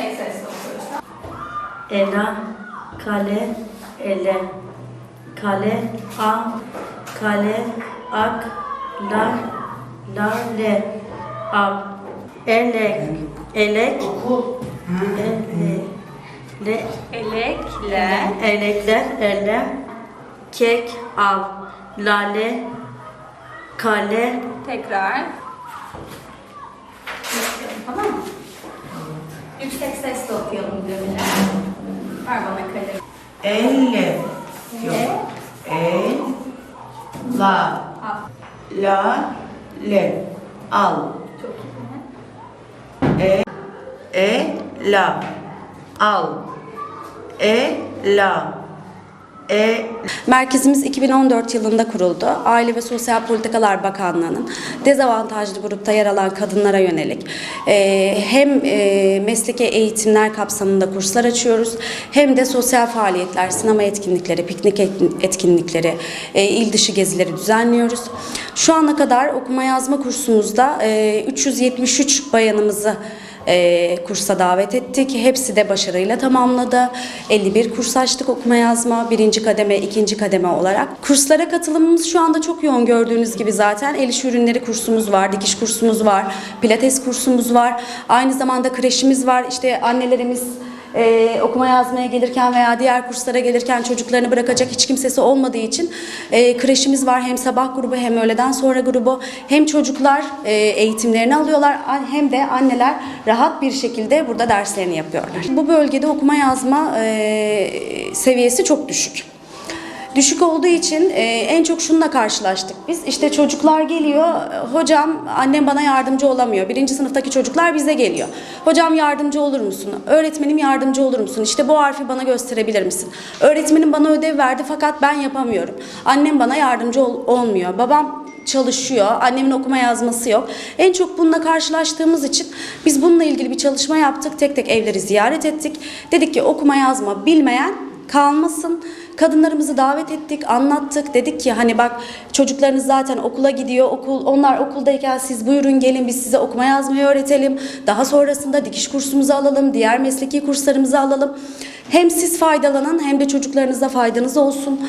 Yüksek sesle okuyoruz. Ela, kale, ele, kale, a, kale, ak, la, la, le, ab, elek, elek, ele, le, Elekle. elekler, ele, kek, av, lale, kale, Tekrar. Tamam mı? Yüksek sesle okuyalım Cemile. Ver bana kalemi. Elle. Yok. El. La. Al. La. Le. Al. Çok iyi. E. La. Al. E. La. E. Merkezimiz 2014 yılında kuruldu. Aile ve Sosyal Politikalar Bakanlığı'nın dezavantajlı grupta yer alan kadınlara yönelik e, hem e, mesleki eğitimler kapsamında kurslar açıyoruz hem de sosyal faaliyetler, sinema etkinlikleri, piknik et- etkinlikleri, e, il dışı gezileri düzenliyoruz. Şu ana kadar okuma yazma kursumuzda e, 373 bayanımızı e, kursa davet ettik. Hepsi de başarıyla tamamladı. 51 kurs açtık okuma yazma. Birinci kademe, ikinci kademe olarak. Kurslara katılımımız şu anda çok yoğun gördüğünüz gibi zaten. El işi ürünleri kursumuz var, dikiş kursumuz var, pilates kursumuz var. Aynı zamanda kreşimiz var. İşte annelerimiz e, okuma yazmaya gelirken veya diğer kurslara gelirken çocuklarını bırakacak hiç kimsesi olmadığı için e, kreşimiz var. Hem sabah grubu hem öğleden sonra grubu. Hem çocuklar e, eğitimlerini alıyorlar hem de anneler rahat bir şekilde burada derslerini yapıyorlar. Bu bölgede okuma yazma e, seviyesi çok düşük. Düşük olduğu için e, en çok şununla karşılaştık biz. İşte çocuklar geliyor, hocam annem bana yardımcı olamıyor. Birinci sınıftaki çocuklar bize geliyor. Hocam yardımcı olur musun? Öğretmenim yardımcı olur musun? İşte bu harfi bana gösterebilir misin? Öğretmenim bana ödev verdi fakat ben yapamıyorum. Annem bana yardımcı ol- olmuyor. Babam çalışıyor. Annemin okuma yazması yok. En çok bununla karşılaştığımız için biz bununla ilgili bir çalışma yaptık. Tek tek evleri ziyaret ettik. Dedik ki okuma yazma bilmeyen kalmasın. Kadınlarımızı davet ettik, anlattık. Dedik ki hani bak çocuklarınız zaten okula gidiyor. Okul onlar okuldayken siz buyurun gelin biz size okuma yazmayı öğretelim. Daha sonrasında dikiş kursumuzu alalım, diğer mesleki kurslarımızı alalım. Hem siz faydalanın hem de çocuklarınıza faydanız olsun.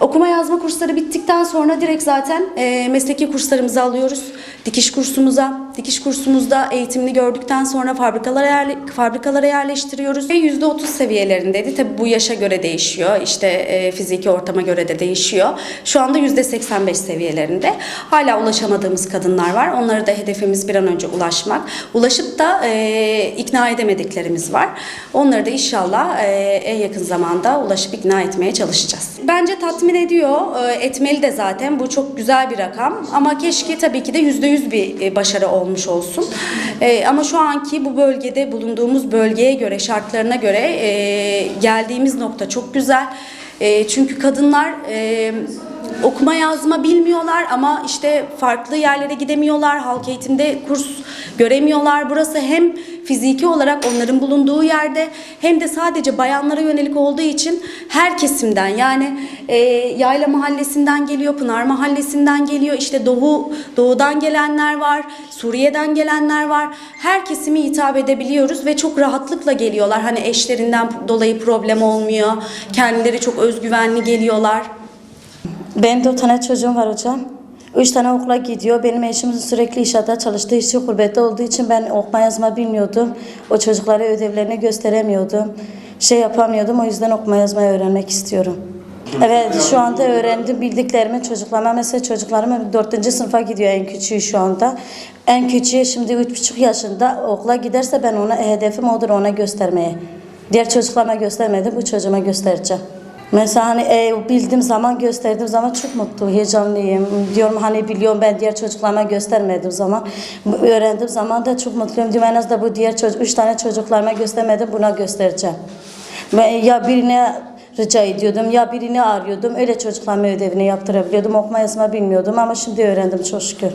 Okuma yazma kursları bittikten sonra direkt zaten e, mesleki kurslarımızı alıyoruz. Dikiş kursumuza, dikiş kursumuzda eğitimini gördükten sonra fabrikalara yerle, fabrikalara yerleştiriyoruz. Ve %30 seviyelerindeydi. Tabii bu yaşa göre değişiyor. İşte e, fiziki ortama göre de değişiyor. Şu anda %85 seviyelerinde. Hala ulaşamadığımız kadınlar var. Onlara da hedefimiz bir an önce ulaşmak. Ulaşıp da e, ikna edemediklerimiz var. Onları da inşallah e, en yakın zamanda ulaşıp ikna etmeye çalışacağız. Bence tatmin ediyor. E, etmeli de zaten. Bu çok güzel bir rakam. Ama keşke tabii ki de %100 bir e, başarı olmuş olsun. E, ama şu anki bu bölgede bulunduğumuz bölgeye göre, şartlarına göre e, geldiğimiz nokta çok güzel. E, çünkü kadınlar e, okuma yazma bilmiyorlar ama işte farklı yerlere gidemiyorlar. Halk eğitimde kurs göremiyorlar. Burası hem fiziki olarak onların bulunduğu yerde hem de sadece bayanlara yönelik olduğu için her kesimden yani e, Yayla Mahallesi'nden geliyor, Pınar Mahallesi'nden geliyor, işte Doğu Doğu'dan gelenler var, Suriye'den gelenler var. Her kesimi hitap edebiliyoruz ve çok rahatlıkla geliyorlar. Hani eşlerinden dolayı problem olmuyor. Kendileri çok özgüvenli geliyorlar. Benim dört tane çocuğum var hocam. Üç tane okula gidiyor. Benim eşim sürekli inşaatta çalıştığı için gurbette olduğu için ben okuma yazma bilmiyordum. O çocuklara ödevlerini gösteremiyordum. Şey yapamıyordum. O yüzden okuma yazmayı öğrenmek istiyorum. Evet şu anda öğrendim bildiklerimi çocuklarıma mesela çocuklarım dördüncü sınıfa gidiyor en küçüğü şu anda. En küçüğü şimdi üç buçuk yaşında okula giderse ben ona hedefim odur ona göstermeye. Diğer çocuklarıma göstermedim bu çocuğuma göstereceğim. Mesela hani e, bildiğim zaman gösterdiğim zaman çok mutlu, heyecanlıyım. Diyorum hani biliyorum ben diğer çocuklarıma göstermediğim zaman. Öğrendiğim zaman da çok mutluyum. Diyorum en az da bu diğer çocuk, üç tane çocuklarıma göstermedim buna göstereceğim. Ve ya birine rica ediyordum ya birini arıyordum. Öyle çocuklarıma ödevini yaptırabiliyordum. Okuma yazma bilmiyordum ama şimdi öğrendim çok şükür.